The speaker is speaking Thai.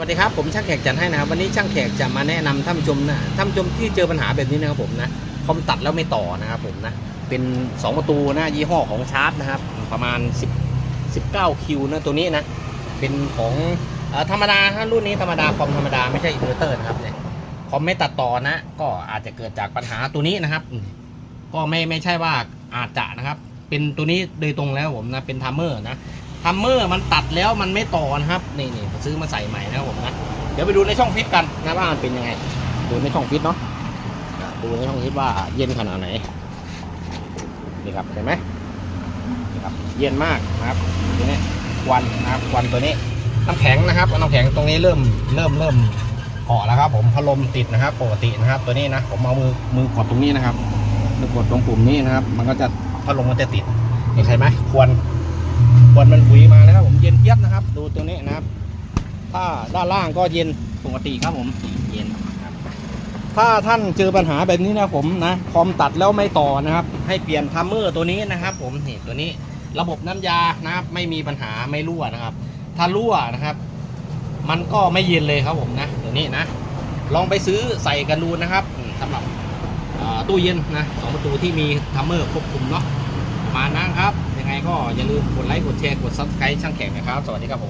สวัสดีครับผมช่างแขกจันให้นะครับวันนี้ช่างแขกจะมาแนะนำท่านผู้ชมนะท่านผู้ชมที่เจอปัญหาแบบนี้นะครับผมนะคอมตัดแล้วไม่ต่อนะครับผมนะเป็น 2 ประตูนะยี่ห้อของชาร์ปนะครับประมาณ 10 19คิวนะตัวนี้นะเป็นของอธรรมดาถ้ารุ่นนี้ธรรมดาคอมธรรมดาไม่ใช่อินเวอร์เตอร์นะครับเนี่ยคอมไม่ตัดต่อนะ ก็อาจจะเกิดจากปัญหาตัวนี้นะครับ ก็ไม่ไม่ใช่ว่าอาจจะนะครับ เป็นตัวนี้โดยตรงแล้วผมนะเป็นทัมเมอร์นะ ทัมเมอร์มันตัดแล้วมันไม่ต่อนะครับนี่นี่ซื้อมาใส่ใหม่นะครับผมนะเดี๋ยวไปดูในช่องฟิตกันนะว่ามันเป็นยังไง ดูในช่องฟิตเนาะดูในช่องฟิตว่าเย็นขนาดไหนนี่ครับเห็นไหมนี่ครับเย็นมากนะครับตัวนี้ควันนะครับควันตัวนี้น้ำแข็งนะครับน้ำแข็งตรงนี้เริ่มเริ่มเริ่มเกาะแล้วครับ ผมพัดลมติดนะครับปกตินะครับ ตัวนี้นะผมเอามือมือกดตรงนี้นะครับมือกดตรงปุ่มนี้นะครับ มันก็จะพัดลมมันจะติดเห็นใครไหมควัน ควันมันหุยมาแล้วครับผมเย็นเจี๊ยบนะครับ ดูตัวนี้นะครับ ถ้าด้านล่างก็เย็นปกติครับผมเย็นถ้าท่านเจอปัญหาแบบนี้นะผมนะคอมตัดแล้วไม่ต่อนะครับ ให้เปลี่ยนทัมเมอร์ตัวนี้นะครับ ผมนี่ตัวนี้ระบบน้ำยานะครับ ไม่มีปัญหาไม่รั่วนะครับ ถ้ารั่วนะครับ มันก็ไม่เย็นเลยครับผมนะตัวนี้นะ ลองไปซื้อใส่กันดูนะครับอืมสำหรับตู้เย็นนะสองประตูที่มีทัมเมอร์ควบคุมเนาะมานั้นครับ ยังไงก็อย่าลืมกดไลค์กดแชร์กด subscribe ช่างแข่งนะครับ สวัสดีครับผม